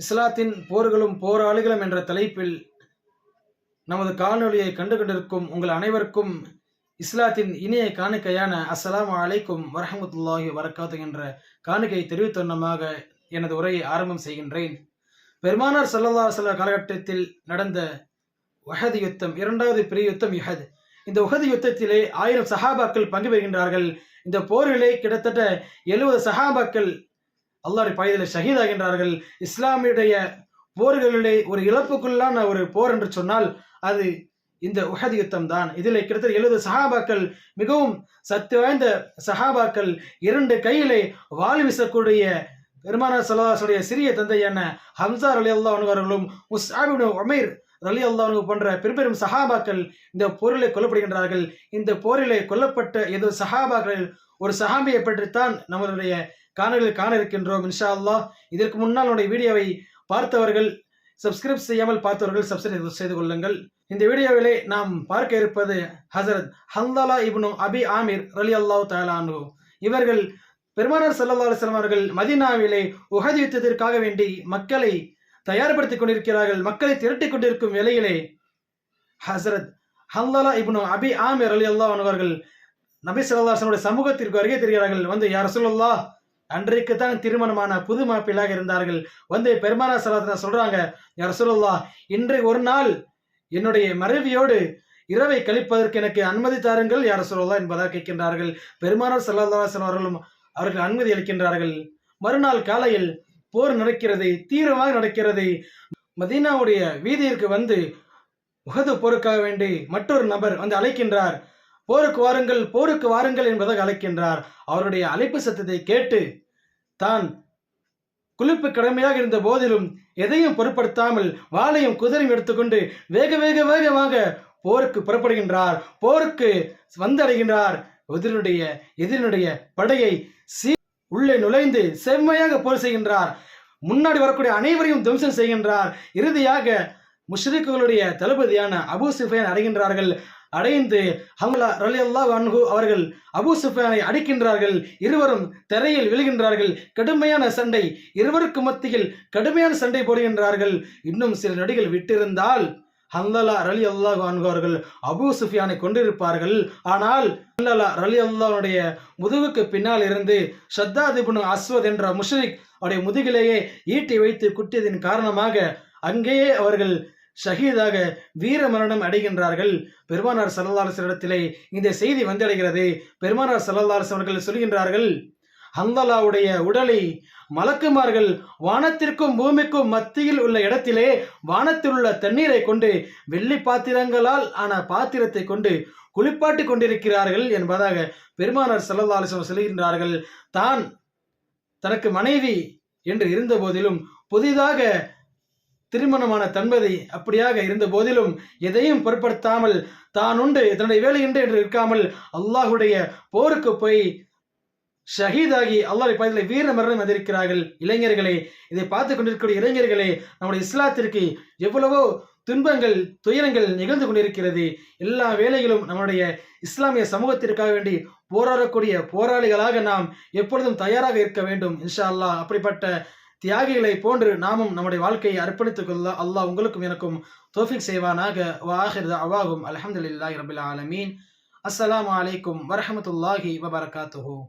இஸ்லாத்தின் போர்களும் போராளிகளும் என்ற தலைப்பில் நமது காணொலியை கண்டு கொண்டிருக்கும் உங்கள் அனைவருக்கும் இஸ்லாத்தின் இனிய காணிக்கையான அஸ்லாம் அலைக்கும் வரஹமத்துல்லாஹி வரக்காத்து என்ற காணிக்கை தெரிவித்தொன்னமாக எனது உரையை ஆரம்பம் செய்கின்றேன். பெருமானார் சல்லல்லா சல்லா காலகட்டத்தில் நடந்த உஹது யுத்தம் இரண்டாவது பெரிய யுத்தம் யுஹத். இந்த உகது யுத்தத்திலே ஆயிரம் சஹாபாக்கள் பங்கு பெறுகின்றார்கள். இந்த போரிலே கிட்டத்தட்ட எழுபது சஹாபாக்கள் அல்லாஹ்வுடைய பயதில் ஷஹீதாகின்றார்கள் இஸ்லாமியுடைய போர்களிலே ஒரு இழப்புக்குள்ளான ஒரு போர் என்று சொன்னால் அது இந்த உஹது யுத்தம் தான். இதில் கிட்டத்தட்ட எழுபது சஹாபாக்கள் மிகவும் சத்து வாய்ந்த சஹாபாக்கள் இரண்டு கையிலே வாழ் வீசக்கூடிய பெருமானார் சலாசுடைய சிறிய தந்தையான ஹம்சா அலி அல்லா அவர்களும் முஸ்ஆபின் உமைர் அலி அல்லாஹ் போன்ற பெரும்பெரும் சஹாபாக்கள் இந்த போரிலே கொல்லப்படுகின்றார்கள். இந்த போரிலே கொல்லப்பட்ட ஏதோ சஹாபாக்களில் ஒரு சஹாபியை பற்றித்தான் நம்மளுடைய காணொலியில் காண இருக்கின்றோம் இன்ஷா அல்லாஹ் இதற்கு முன்னால் உடைய வீடியோவை பார்த்தவர்கள் சப்ஸ்கிரைப் செய்யாமல் பார்த்தவர்கள் சப்ஸ்கிரைப் செய்து கொள்ளுங்கள். இந்த வீடியோவிலே நாம் பார்க்க இருப்பது ஹசரத் ஹந்தாலா இப்னு அபி ஆமீர் ரலி அல்லாஹ் தாலானு இவர்கள் பெருமானார் சல்லா அலுவலம் அவர்கள் மதினாவிலே உகதி யுத்தத்திற்காக வேண்டி மக்களை தயார்படுத்தி கொண்டிருக்கிறார்கள் மக்களை திரட்டிக் கொண்டிருக்கும் வேளையிலே ஹசரத் ஹந்தாலா இப்னு அபி ஆமீர் அலி அல்லா அவர்கள் நபி சல்லாஹனுடைய சமூகத்திற்கு அருகே தெரிகிறார்கள். வந்து யார் சொல்லல்லா அன்றைக்கு தான் திருமணமான புது மாப்பிள்ளாக இருந்தார்கள். வந்து பெருமானா சலாத்தனா சொல்றாங்க யார் சொல்லல்லா இன்று ஒரு நாள் என்னுடைய மறைவியோடு இரவை கழிப்பதற்கு எனக்கு அனுமதி தாருங்கள் யார் சொல்லலாம் என்பதாக கேட்கின்றார்கள். பெருமானார் செல்லாதாசன் அவர்களும் அவர்கள் அனுமதி அளிக்கின்றார்கள். மறுநாள் காலையில் போர் நடக்கிறது தீவிரமாக நடக்கிறது. மதீனாவுடைய வீதியிற்கு வந்து உகது போருக்காக வேண்டி மற்றொரு நபர் வந்து அழைக்கின்றார். போருக்கு வாருங்கள் போருக்கு வாருங்கள் என்பதாக அழைக்கின்றார். அவருடைய அழைப்பு சத்தத்தை கேட்டு தான் குளிப்பு கடமையாக இருந்த போதிலும் எதையும் பொருட்படுத்தாமல் வாளையும் குதிரையும் எடுத்துக்கொண்டு வேக வேக வேகமாக போருக்கு புறப்படுகின்றார். போருக்கு வந்தடைகின்றார். எதிரினுடைய எதிரினுடைய படையை சீ உள்ளே நுழைந்து செம்மையாக போர் செய்கின்றார். முன்னாடி வரக்கூடிய அனைவரையும் துவம்சம் செய்கின்றார். இறுதியாக முஷ்ரிக்குகளுடைய தளபதியான அபு சுஃபியான் அடைகின்றார்கள். அடைந்து ஹம்லா ரலி அல்லாஹ் அன்ஹு அவர்கள் அபு சுஃபியானை அடிக்கின்றார்கள். இருவரும் திரையில் விழுகின்றார்கள். கடுமையான சண்டை. இருவருக்கு மத்தியில் கடுமையான சண்டை போடுகின்றார்கள். இன்னும் சில நொடிகள் விட்டிருந்தால் ஹந்தலா ரலி அல்லாஹ் அவர்கள் அபு சுஃபியானை கொண்டிருப்பார்கள் ஆனால் ஹந்தலா ரலி அல்லாஹ்வுடைய முதுகுக்கு பின்னால் இருந்து ஷத்தாதிபுன் அஸ்வத் என்ற முஷ்ரிக் அவருடைய முதுகிலேயே ஈட்டி வைத்து குட்டியதின் காரணமாக அங்கேயே அவர்கள் ஷஹீதாக வீர மரணம் அடைகின்றார்கள். பெருமானார் சல்லல்லாசரிடத்திலே இந்த செய்தி வந்தடைகிறது. பெருமானார் சல்லல்லாஸ் அவர்கள் சொல்கின்றார்கள் ஹந்தலாவுடைய உடலை மலக்குமார்கள் வானத்திற்கும் பூமிக்கும் மத்தியில் உள்ள இடத்திலே வானத்தில் உள்ள தண்ணீரை கொண்டு வெள்ளி பாத்திரங்களால் ஆன பாத்திரத்தை கொண்டு குளிப்பாட்டி கொண்டிருக்கிறார்கள் என்பதாக பெருமானார் சல்லல்லாசம் சொல்கின்றார்கள். தான் தனக்கு மனைவி என்று இருந்த போதிலும் புதிதாக திருமணமான தன்பதி அப்படியாக இருந்த போதிலும் எதையும் பொருட்படுத்தாமல் தான் உண்டு தன்னுடைய வேலை உண்டு என்று இருக்காமல் அல்லாஹுடைய போருக்கு போய் ஷஹீதாகி அல்லாஹ் பதில் வீர மரணம் வந்திருக்கிறார்கள். இளைஞர்களே இதை பார்த்து கொண்டிருக்கக்கூடிய இளைஞர்களே நம்முடைய இஸ்லாத்திற்கு எவ்வளவோ துன்பங்கள் துயரங்கள் நிகழ்ந்து கொண்டிருக்கிறது. எல்லா வேலைகளும் நம்முடைய இஸ்லாமிய சமூகத்திற்காக வேண்டி போராடக்கூடிய போராளிகளாக நாம் எப்பொழுதும் தயாராக இருக்க வேண்டும். இன்ஷா அல்லாஹ் அப்படிப்பட்ட தியாகிகளை போன்று நாமும் நம்முடைய வாழ்க்கையை அர்ப்பணித்துக் கொள்ள அல்லாஹ் உங்களுக்கும் எனக்கும் தோஃபிக் செய்வானாக. வாஹிர் அவாகும் அலமதுல்லாஹி ரபில் ஆலமீன். அஸ்லாம் அலைக்கும் வரமத்துல்லாஹி வபரகாத்துஹூ.